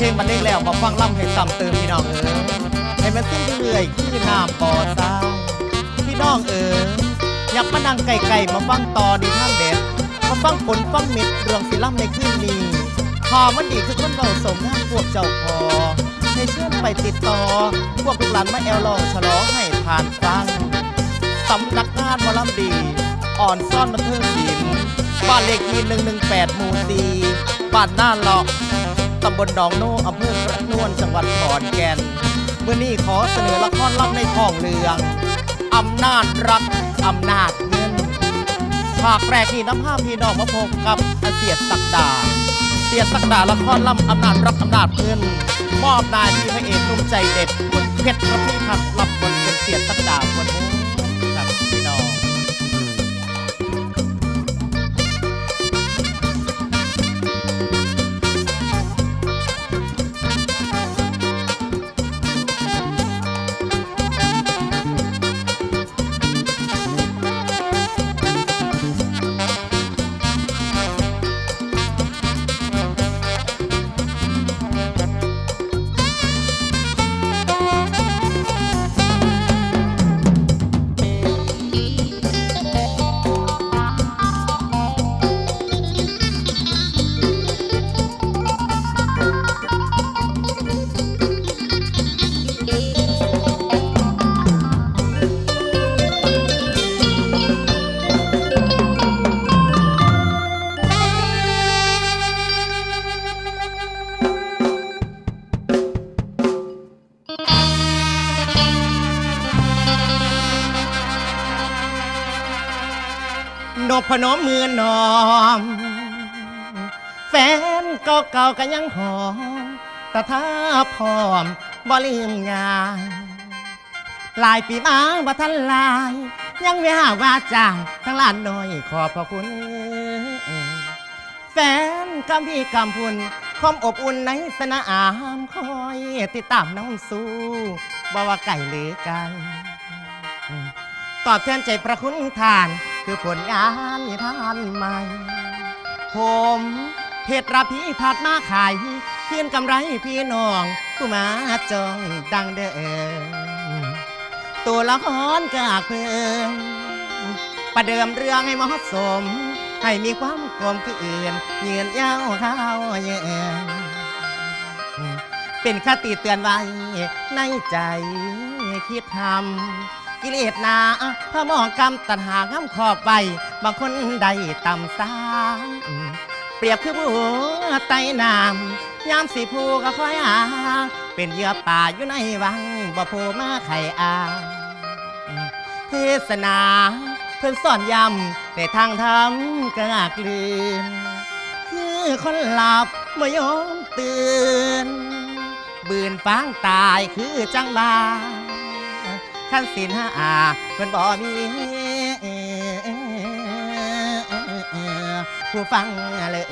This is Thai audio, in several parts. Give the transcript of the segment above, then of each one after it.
เพลงมันเล่งแล้วมาฟังล่ำให้ซ้ำเติมพี่น้องเอ๋ยให้มันสิ้นเรื่อยๆคือน้ำบ่อทราพี่น้องเอ๋ยอยากมานั่งไก่ๆมาฟังต่อดีท่านเด็ดมาฟังผลฟังเม็ดเรื่องสิล่ำในคืนนี้พอมันดีคือคนเราสมงานพวกเจ้าพอให้เชิญไปติดต่อ พวกลูกหลานมาแอลลองฉลองให้ทานฟังสำนักงานหมอลำดี อ่อนซ่อนบันเทิงศิลป์บ้านเลขที่118หมู่สีบ้านหน้าเลาะ ตำบลหนองโนอำเภอกระนวนจังหวัดขอนแก่นเมื่อนี้ขอเสนอละครล่ำในท้องเรืองอำนาจรักอำนาจเงินฉากแรกนี่น้ำห้าพี่น้องมาพบกับเสียดสักดาเสียดสักดาละครล่ำอำนาจรักอำนาจเงินมอบนายที่พระเอกหนุ่มใจเด็ดคุณเพชรพระพิพัฒน์รับบทเป็นเสียดสักดาคนนี้ นกพนมมือนอม แฟนเก่าๆก็ยังหอมแต่ถ้าพร้อมบ่ลืมงานหลายปีมาบ่ทันลาย ยังไม่หาว่าจ้างทั้งลานน้อยขอบพระคุณ แฟนกำพี่กำพุนความอบอุ่นในสนามคอยติดตามน้องสู้บ่ว่าไก่หรือไกันตอบแทนใจประคุณทาน คือผลงานนิทานใหม่ ผมเพชรระพีผัดมาขายคืนกำไรพี่น้องผู้มาจองดังเดิมตัวละครกากเพิ่มประเดิมเรื่องให้เหมาะสม ให้มีความกลมคืออื่นเยืนยาวข้าเยืนเป็นคติเตือนไว้ในใจคิดทำ กิเลสนาพระมองกรรมตัณหางำขอบไปบางคนใดต่ำสางเปรียบคือบัวไตน้ำยามสีผู้ก็คอยหา เป็นเหยื่อป่าอยู่ในวังบ่ผล่มาไข่อาเทศนาเพื่อนสอนยำในทางธรรมกระอักลืนคือคนหลับไม่ยอมตื่น บืนฟางตายคือจังบา ขั้นสินห้าอาเพิ่นบ่มีผู้ฟังเลย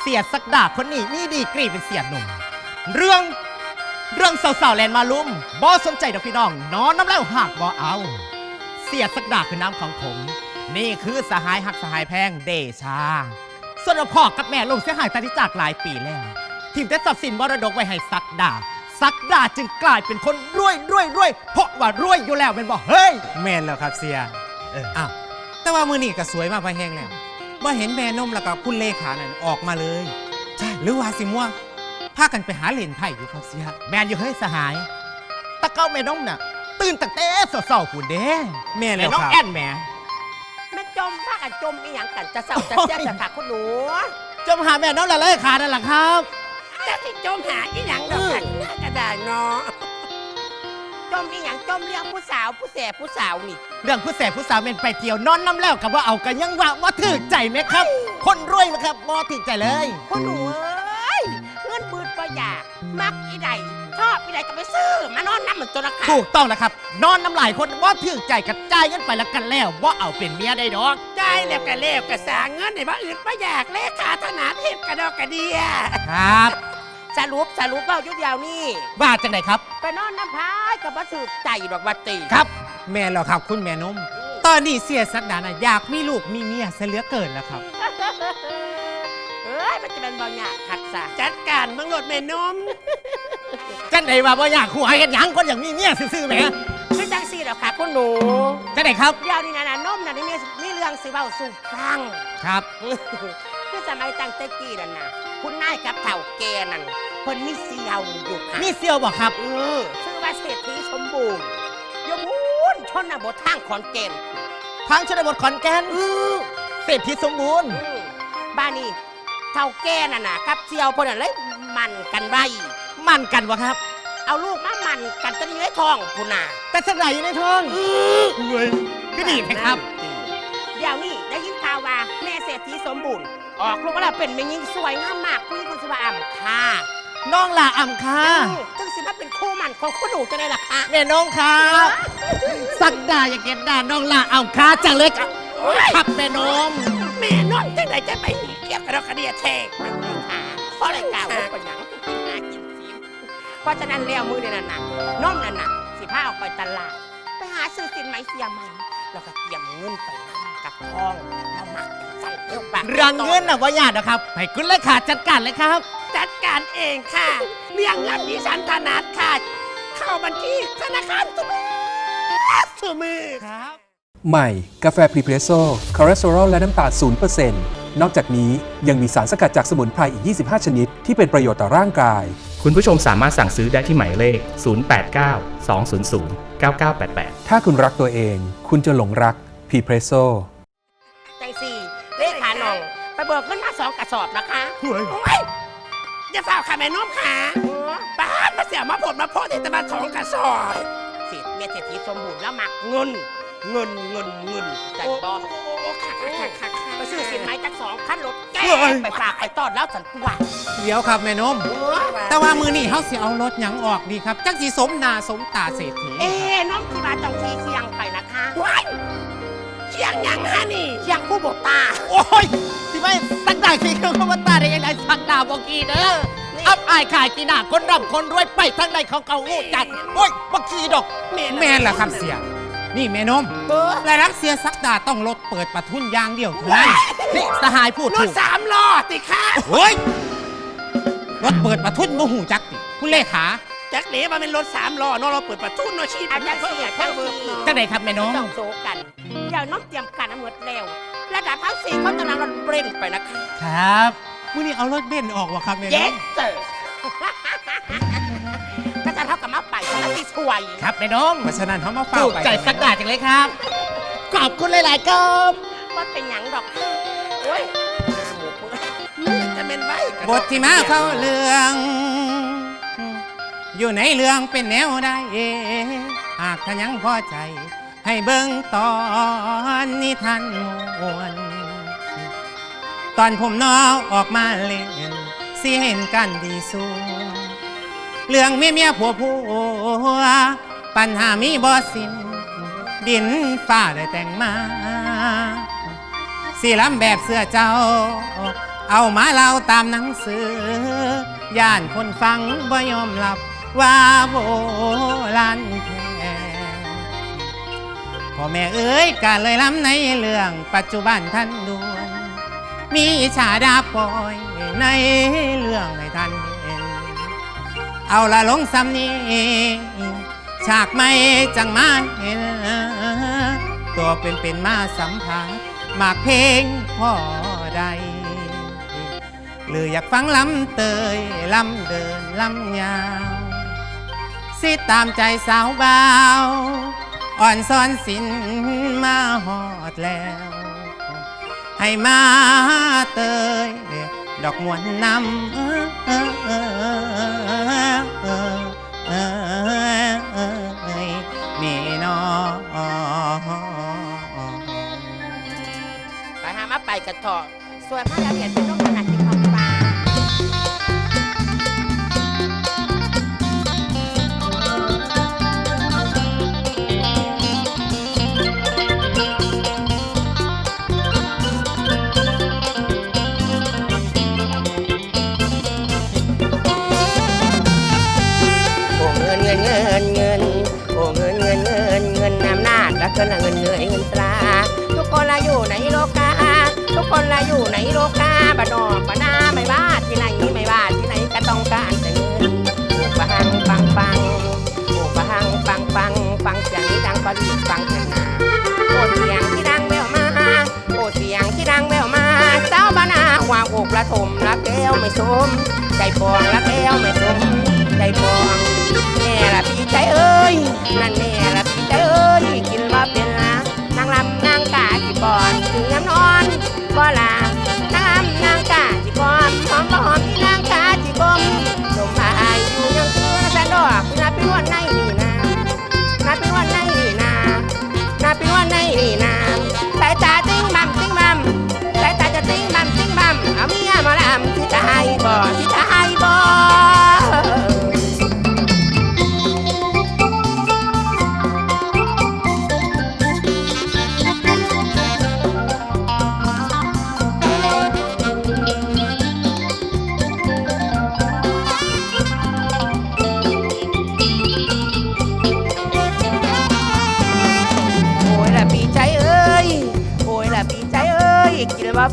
เสียสักดาคนนี้นี่ดีกรีเป็นเสียหนุ่ม เรื่องเรื่องสาวๆแลนมาลุมบ่สนใจดอกพี่น้อง นอนน้ำแล้วหักบ่เอา เสียสักดาคือน้ำของผม นี่คือสหายหักสหายแพงเดชา ส่วนพ่อกับแม่ลงเสียหายตาที่จากหลายปีแล้วทีมได้ทรัพย์สินมรดกไว้ให้สักดา สักดาจึงกลายเป็นคนรวยรวยรวยเพราะว่ารวยอยู่แล้วเป็นบอกเฮ้ยแม่นแล้วครับเสียเอออ้าวแต่ว่ามือนี่ก็สวยมากไปแห้งแล้วว่าเห็นแม่นมแล้วก็คุณเลขานั่นออกมาเลย ใช่หรือว่าสิม่วงพากันไปหาเหรียญไผ่อยู่ครับเสียแมนอยู่เฮ้ยสหายตะเก้าแม่น้องน่ะ ตื่นตั้งแต่เศร้าๆคุณเด้แม่นแม่แล้วน้องครับ แอนแหม่แม่จมพากันจมอีหยังกันจะเศร้าจะเสียจะขาคุณหนูจะมาหาแม่น้องละเลยขานั่นแหละครับ จะที่จมหาอีหยังดอกกันน่า กระดาษเนาะจมอีหยังจมเลี้ยงผู้สาวผู้แสบผู้สาวนี่ เรื่องผู้แสบผู้สาวเป็นไปเที่ยวนอนน้ำแล้วกับว่าเอากันยังว่าว่าถือใจไหมครับ คนรวยนะครับบ่ถือใจเลยคุณหนูเอ้ยเงินบืดประหยากมักอีใดชอบอีใดก็ไปซื้อมานอนน้ำเหมือนตัวละค่ะถูกต้องแล้วครับ นอนน้ำลายคนว่าถือใจกระจายกันไปแล้วกันแล้วว่าเอาเป็นเมียได้ดอกใจแล้วก็เลวก็สร้างเงินในบ้านอื่นประหยากเลขาธนาเทพกระดอกกระเดีย ครับ สรุปสรุปเบ้ายุดยาวนี่ว่าจังไหนครับ ไปนอนน้ำพายกับมาถือใจดอกวัตตีครับ แม่นแล้วครับคุณแม่นม ตอนนี้เสียสักดานะอยากมีลูกมีเมียซะเหลือเกินแล้วครับเออ้ยมันจะเป็นบางอย่างขัดสะจัดการเมืองรถเมนนมจังไดว่าบ่อยากหัวกันหยังคนอย่างมีเมียซื่อๆแหมคือจังสี่หรอกค่ะคุณหนูจังไดครับเดี๋ยวนี้นะนะนมนะนี่มีมีเรื่องสิเว้าสู่ฟัง ครับ คือสมัยตั้งแต่กี้นั่นนะคุณนายกับเถ่าแกนั่น เพิ่นมีเสียวอยู่ค่ะมีเซียวบ่ครับ เออชื่อว่าเศรษฐีสมบูรณ์อยมูนชนบททางขอนแก่นทางชนบทขอนแก่นเออเศรษฐีสมบูรณ์ อืมบ้านนี้เท่าแก่น่ะนะกับเสียวเพิ่นน่ะเลยมันกันไว้มั่นกันบ่ครับ เอาลูกมามันกันจะอยู่ในท้องพุ่นน่ะแต่สนายอยู่ในท้องเว้ยก็ดีนะครับ เดี๋ยวนี้ได้ยินข่าวว่าแม่เศรษฐีสมบูรณ์ ออกลูกมาแล้วเป็นแม่หญิงสวยงามมากผู้หญิงคนสว่าอ่ำค่ะ น้องล่ะอ่ำค่ะจึงสิมาเป็นคู่หมันของคุณหนูจะได้ล่ะคะแม่น้องครับสักดาอยากเห็นหน้าน้องล่ะอ่ำค่ะจังเลยครับครับแม่น้องแม่นอนจังใดจะไปหีเกี่ยวกับดอกกระเดียแทงมันเลยค่ะเพราะอะไรกล่าวว่าเป็นหยังกินหากินฟิล์มเพราะฉะนั้นแล้วมือเนี่ยน่ะนะน้องนั่นน่ะสิพาออกไปตลาด ไปหาซื้อสินไหมเสียใหม่แล้วก็เตรียมเงินไปนำกับทองมาหมักใส่เอวปากเรื่องเงินน่ะว่าญาตินะครับให้คุณเลขาจัดการเลยครับ จัดการเองค่ะ เรื่องเงินดิฉันถนัดค่ะ เข้าบัญชีธนาคารสมือสมือครับ ใหม่ กาแฟพรีเพรสโซ่คอเลสเตอรอลและน้ำตาล0%นนอกจากนี้ยังมีสารสกัดจากสมุนไพรอีก 25 ชนิด ที่เป็นประโยชน์ต่อร่างกาย คุณผู้ชมสามารถสั่งซื้อได้ที่หมายเลข 089 200 9988 ถ้าคุณรักตัวเอง คุณจะหลงรักพรีเพรสโซ่จังสี่เลขาหน่อง ไปเบิกเงินมาสองกระสอบนะคะเฮ้ยโอ้ยอย่าฝ่าค่ะแม่น้อมขาบ้านมาเสียมาผลมาโพดแต่มาสองกระสอบเสียเมียเศรษฐีสมบูรณ์แล้วหมักเงิน เงินเงินเงินใจบอไปซื้อสินไหมจักสองคันรถแก้ไปฝากไปต้อนแล้วสันตัวเดี๋ยวครับแม่นม แต่ว่ามือนี่เขาสิเอารถหยังออกดีครับ จักสิสมหนาสมตาเศรษฐีเอ๊ะน้องที่มาจังทีเชียงไปนะคะว้าย เชียงยังฮะนี่เชียงผู้บตา โอ้ยสิไม่ตั้งแต่ขี้เขาเข้ามาตาได้ยังไงสักดาบอกกีเด้ออับอายขายกีหนาคนร่ำคนรวยไปทั้งในเขาเก่างูจัดโอ้ยบอกกีดอกแม่นล่ะครับเสีย นี่แม่นมเออ และรักเสียสักดาต้องรถเปิดประทุนอยางเดียวเท่านั้นนี่สหายพูดรถูถกสามล้อติค่ะเฮ้ยรถเปิดประทุนบ่หูจักติคุณเลขาจักเหลมาเป็นรถสามล้อเนาะเราเปิดประตูเนาะชีพอาจารย์เสียทั้งสี่จังไหนครับแม่น้องต้องโซกัน อย่าน้องเตรียมการน้ำเงินแล้วระดับทั้งสี่เขาจะนำรถเบรนไปนะคะครับมือนี่เอารถเบนซ์ออกวะครับแม่นเย็มดเจอก็จะเท่ากับมาไปคนละที่ช่วย ครับแม่น้องเพราะฉะนั้นเขามาเฝ้าถูกไปใจสักดาจังเลยครับ ขอบคุณหลายๆครับว่าเป็นหยังดอกโอ้ยหน้าหมูพูดจะเป็นใบบทที่มาเข้าเรื่อง อยู่ในเรื่องเป็นแนวใดหากท่านยังพอใจ ให้เบิ่งตอนนิทานมวนตอนผมน้องออกมาเล่นสิเห็นกันดีสู้เรื่องเมียเมียผัวผัวปัญหามีบ่สิ้นดินฟ้าได้แต่งมาสีลำแบบเสื้อเจ้า เอามาเล่าตามหนังสือย่านคนฟังบ่ยอมรับว่าโบราณแท้ พ่อแม่เอ้ยกาเลยล้ำในเรื่องปัจจุบันท่านดวนมีชาดาปล่อยในเรื่องให้ท่านเห็นเอาละลงซ้ำนี้ฉากไม่จังมาเห็นตัวเป็นเป็นมาสัมผัสมากเพลงพ่อใดหรืออยากฟังลำเตยลำเดินลำยาว สิตามใจสาวบ่าว อ่อนซ้อนสินมาหอดแล้ว ให้มาเตยดอกมวนนำเออเออเออเออเออเออนี่นอไปหามาไปกันเถอะส่วนผ้าละเอียดเป็นน้องขนาด คนละอยู่ในโลกาบดอกบ้านาไม่บ้าที่ไหนไม่บ้าที่ไหนก็ต้องการแต่เงินปอ้ปังปังปังปอ้ปังปังปังฟังเสียงที่ดังก็ดีฟังกันนโอ้เสียงที่ดังแววมาโอ้เสียงที่ดังแววมาเจ้าบ้านาหัวอกละทมละแก้วไม่สมใจปองละแก้วไม่สมใจปองแม่ละ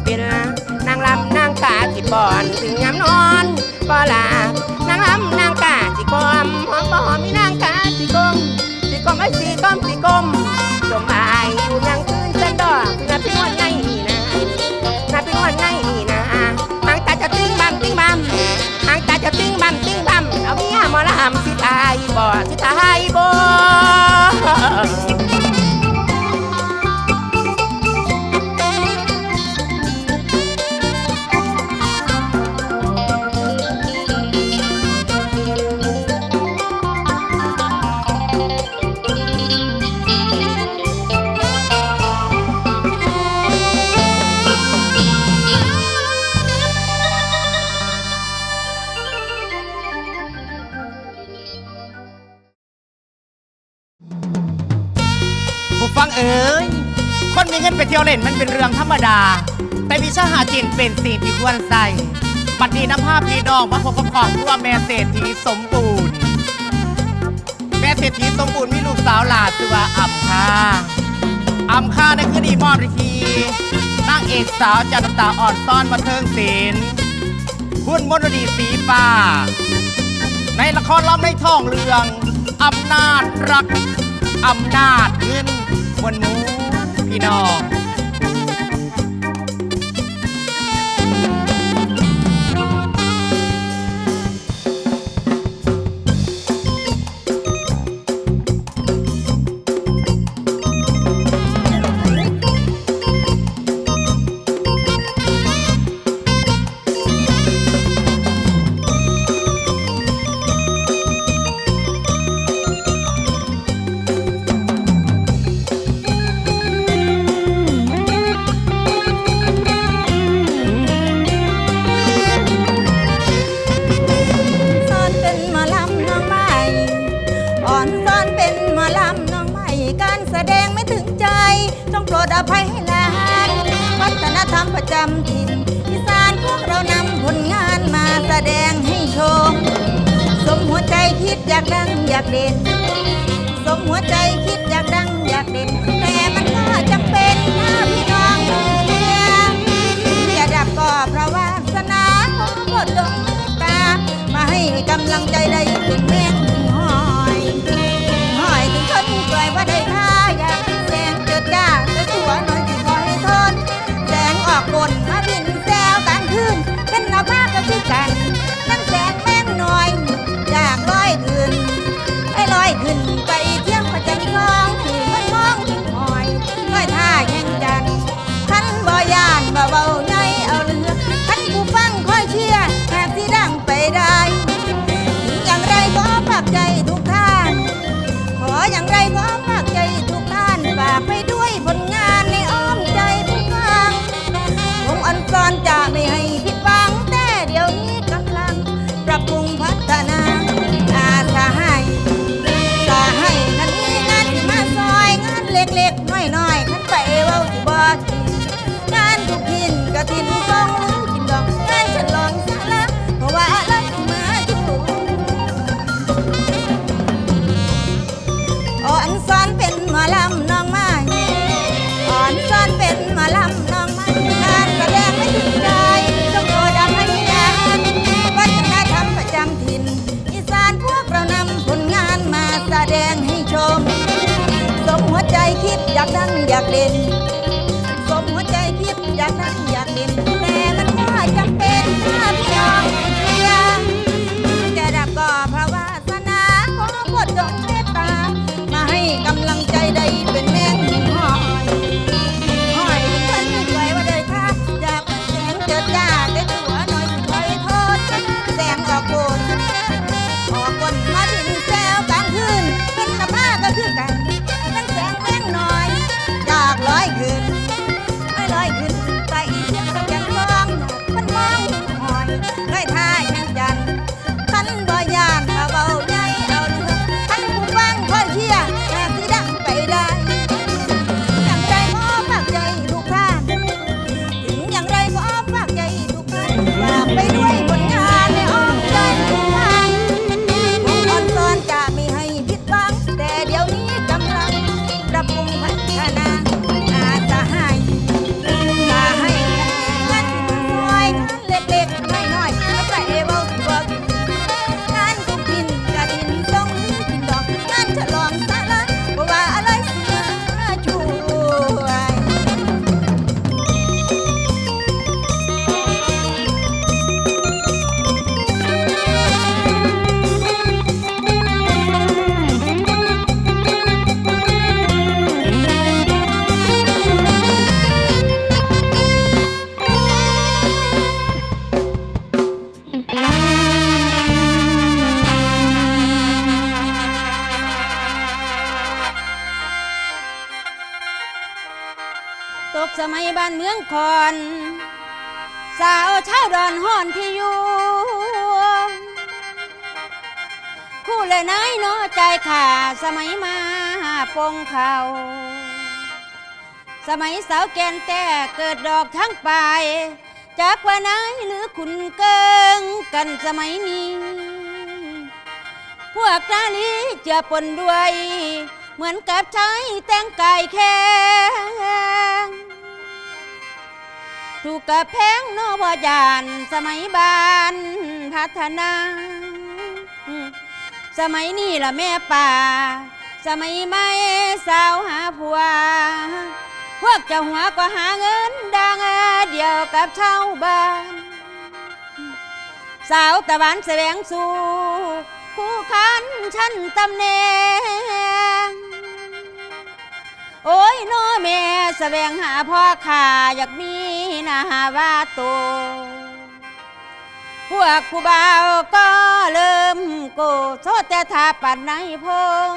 เป็นนางลำนางกาจิบอนถึงยามนอนบ่ลานางลำนางกาจิกอมหอมบ่หอมมีนางกาจิกมจิกมไอ้สีกมสีกมสมบายอยู่ยังคืนเส้นดอกพี่นาพี่วันไงนี่นะนาพี่วันไงนี่นะหางตาจะติ้งบัมติ้งบัมหางตาจะติ้งบัมติ้งบัมเอาเมียมาละหำสิตายบ่สิตายบ่ เงินไปเที่ยวเล่นมันเป็นเรื่องธรรมดา แต่วิชาหาจินเป็นสิ่งที่ควรใส่บัดนี้น้ำภาพพี่น้องมาพบกับครอบครัวแม่เศรษฐีสมบูรณ์ แม่เศรษฐีสมบูรณ์มีลูกสาวหลาชื่อว่าอ่ำค่าอ่ำค่าในคืนนี้มอบวิธีนางเอกสาวจันตาอ่อนซ่อนบันเทิงศิลป์คุณมนดีสีฟ้าในละครล้อมในท้องเรื่องอำนาจรักอำนาจเงินมวลหมูพี่น้อง จำถิ่นอีสานพวกเรานำผลงานมาแสดงให้ชม สมหัวใจคิดอยากดังอยากเด่น สมหัวใจคิดอยากดังอยากเด่น แต่มันก็จำเป็นถ้าพี่น้องเรียนอย่าดับก็เพราะว่าสนาของบทลงตามาให้กำลังใจได้เป็นแมง ขึ้นไป อยากเด่นสมหัวใจคิดอยากดังอยากเด่นแต่มัน สมัยมาปงเขาสมัยสาวแกนแต่เกิดดอกทั้งปลายจากว่านายหรือคุณเกิงกันสมัยนี้ พวกนาลีจะปนด้วย เหมือนกับชายแต่งกายแข็งถูกกับแพงโนบยานสมัยบานพัฒนา สมัยนี้ละแม่ป่า สมัยไม่สาวหาผัว พวกเจ้าหัวก็หาเงินดังเดียวกับชาวบ้าน สาวตะวันแสวงสู่คู่ขันชั้นตำแหน่ง โอ้ยโนแม่แสวงหาพ่อข้าอยากมีนาว่าโต พวกผู้บ่าวก็เริ่มโกโซแต่ทาปัดในพง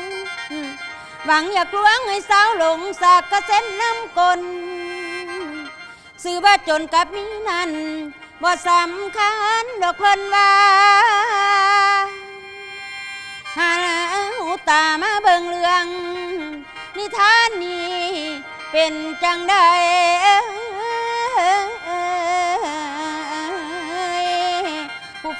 หวังอยากลวงให้สาวหลงสักกระเส้นน้ำกลซื้อว่าจนกับมีนั้นบ่สำคัญดอกเพิ่นว่าหาหูตามาเบิ่งเรื่อง นิทานนี้เป็นจังใด